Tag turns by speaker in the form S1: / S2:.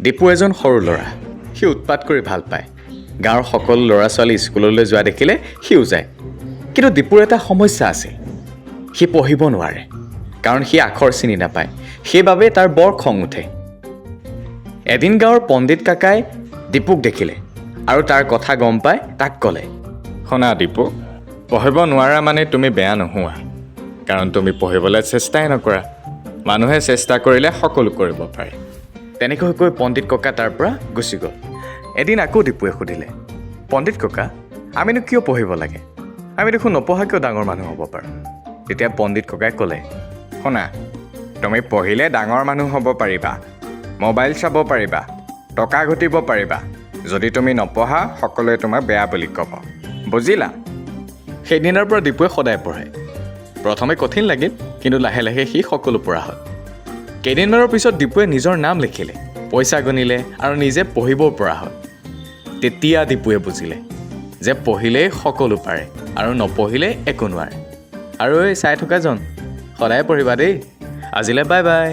S1: দীপু এজন সৰু ল'ৰা। সি উৎপাত কৰি ভাল পায়। গাঁৱৰ সকলো ল'ৰা ছোৱালী স্কুললৈ যোৱা দেখিলে সিও যায়। কিন্তু দীপুৰ এটা সমস্যা আছিল। সি পঢ়িব নোৱাৰে। কাৰণ সি আখৰ চিনি নাপায়। সেইবাবে তাৰ বৰ খং উঠে। এদিন গাঁৱৰ পণ্ডিত কাকাই দীপুক দেখিলে আৰু তাৰ কথা গম পাই তাক ক'লে শুনা দীপু পঢ়িব নোৱাৰা মানে তুমি বেয়া নোহোৱা। কাৰণ তুমি পঢ়িবলৈ চেষ্টাই নকৰা। মানুহে চেষ্টা কৰিলে সকলো কৰিব পাৰে। তেনেকৈ কৈ পণ্ডিত ককা তাৰ পৰা গুচি গ'ল। এদিন আকৌ দীপুৱে সুধিলে পণ্ডিত ককা আমিনো কিয় পঢ়িব লাগে? আমি দেখোন নপঢ়াকৈও ডাঙৰ মানুহ হ'ব পাৰোঁ। তেতিয়া পণ্ডিত ককাই ক'লে শুনা তুমি পঢ়িলে ডাঙৰ মানুহ হ'ব পাৰিবা মোবাইল চাব পাৰিবা টকা ঘটিব পাৰিবা। যদি তুমি নপঢ়া সকলোৱে তোমাক বেয়া বুলি ক'ব। বুজিলা? সেইদিনাৰ পৰা দীপুৱে সদায় পঢ়ে। প্ৰথমে কঠিন লাগিল কিন্তু লাহে লাহে সি সকলো পৰা হ'ল। কেইদিনমানৰ পিছত দীপুৱে নিজৰ নাম লিখিলে পইচা গণিলে আৰু নিজে পঢ়িবও পৰা হ'ল তেতিয়া দীপুৱে বুজিলে যে পঢ়িলেই সকলো পাৰে আৰু নপঢ়িলে একো নোৱাৰে। আৰু এই চাই থকাজন সদায় পঢ়িবা দেই। আজিলৈ বাই বাই